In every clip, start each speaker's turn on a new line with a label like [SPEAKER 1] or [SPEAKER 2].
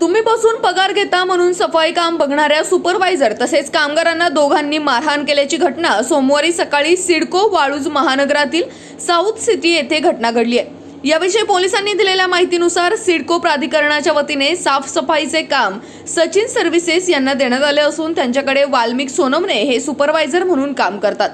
[SPEAKER 1] तुम्ही बसून पगार घेता म्हणून सफाई काम बघणाऱ्या सुपरवायझर तसेच कामगारांना दोघांनी मारहाण केल्याची घटना सोमवारी सकाळी सिडको वाळूज महानगरातील साऊथ सिटी येथे घटना घडली आहे. याविषयी पोलिसांनी दिलेल्या माहितीनुसार सिडको प्राधिकरणाच्या वतीने साफसफाईचे काम सचिन सर्व्हिसेस यांना देण्यात आले असून त्यांच्याकडे वाल्मिक सोनवणे हे सुपरवायझर म्हणून काम करतात.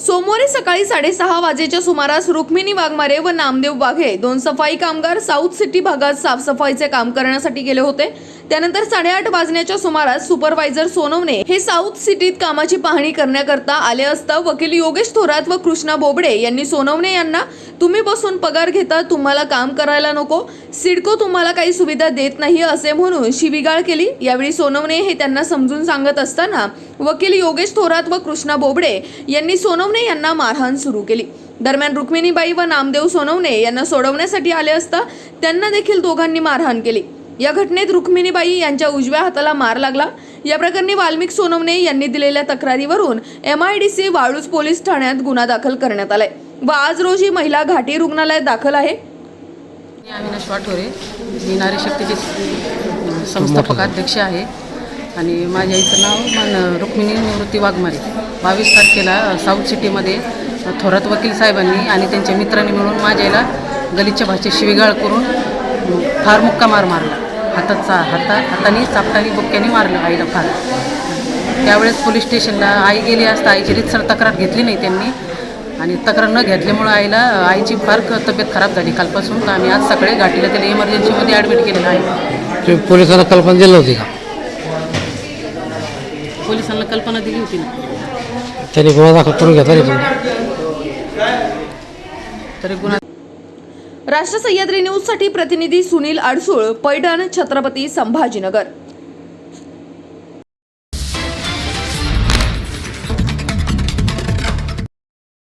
[SPEAKER 1] सोमवारी सकाळी साडेसहा वाजेच्या सुमारास रुक्मिणी वाघमारे व नामदेव वाघे दोन सफाई कामगार साऊथ सिटी भागात साफसफाईचे काम करण्यासाठी गेले होते. त्यानंतर साडेआठ वाजण्याच्या सुमारास सुपरवायझर सोनवणे हे साऊथ सिटीत कामाची पाहणी करण्याकरता आले असता वकील योगेश थोरात व कृष्णा बोबडे यांनी सोनवणे यांना तुम्ही बसून पगार घेता तुम्हाला काम करायला नको सिडको तुम्हाला काही सुविधा देत नाही असे म्हणून शिवीगाळ केली. यावेळी सोनवणे हे त्यांना समजून सांगत असताना वकील योगेश थोरात व कृष्णा बोबडे यांनी सोनवणे यांना मारहाण सुरू केली. दरम्यान रुक्मिणीबाई व नामदेव सोनवणे यांना सोडवण्यासाठी आले असता त्यांना देखील दोघांनी मारहाण केली. या घटनेत रुक्मिणीबाई यांच्या उजव्या हाताला मार लागला. या प्रकरणी वाल्मिक सोनवणे यांनी दिलेल्या तक्रारीवरून M I D C Waluj police ठाण्यात गुन्हा दाखल करण्यात आलाय. व आज रोजी महिला घाटी रुग्णालयात दाखल आहे.
[SPEAKER 2] मी नारी शक्तीचे अं, संस्थापक अध्यक्ष आहे. आणि माझ्या आईचं नाव मन रुक्मिणी निवृत्ती वाघमारे. बावीस तारखेला साऊथ सिटीमध्ये थोरात वकील साहेबांनी आणि त्यांच्या मित्रांनी मिळून माझ्या आईला गलिच्छ भाषेत शिवीगाळ करून फार मुक्का मार मारला. हाताचा हाता हाताने चापटाने बुक्क्याने मारलं आईला फार. त्यावेळेस पोलीस स्टेशनला आई गेली असता आईची रितसर तक्रार घेतली नाही त्यांनी. आणि तक्रार न घेतल्यामुळं आईला आईची फार तब्येत खराब झाली कालपासून. तर आम्ही आज सकाळी गाठीला त्याला इमर्जन्सीमध्ये ॲडमिट केलेलं आहे.
[SPEAKER 3] पोलिसांना कल्पना दिली होती का?
[SPEAKER 2] पोलिसांना कल्पना दिली होती ना.
[SPEAKER 3] त्यांनी गुन्हा दाखल करून घेता नाही तुम्ही.
[SPEAKER 2] तरी गुन्हा
[SPEAKER 1] राष्ट्र सह्याद्री न्यूजसाठी प्रतिनिधी सुनील आडसूळ पैठण छत्रपती संभाजीनगर.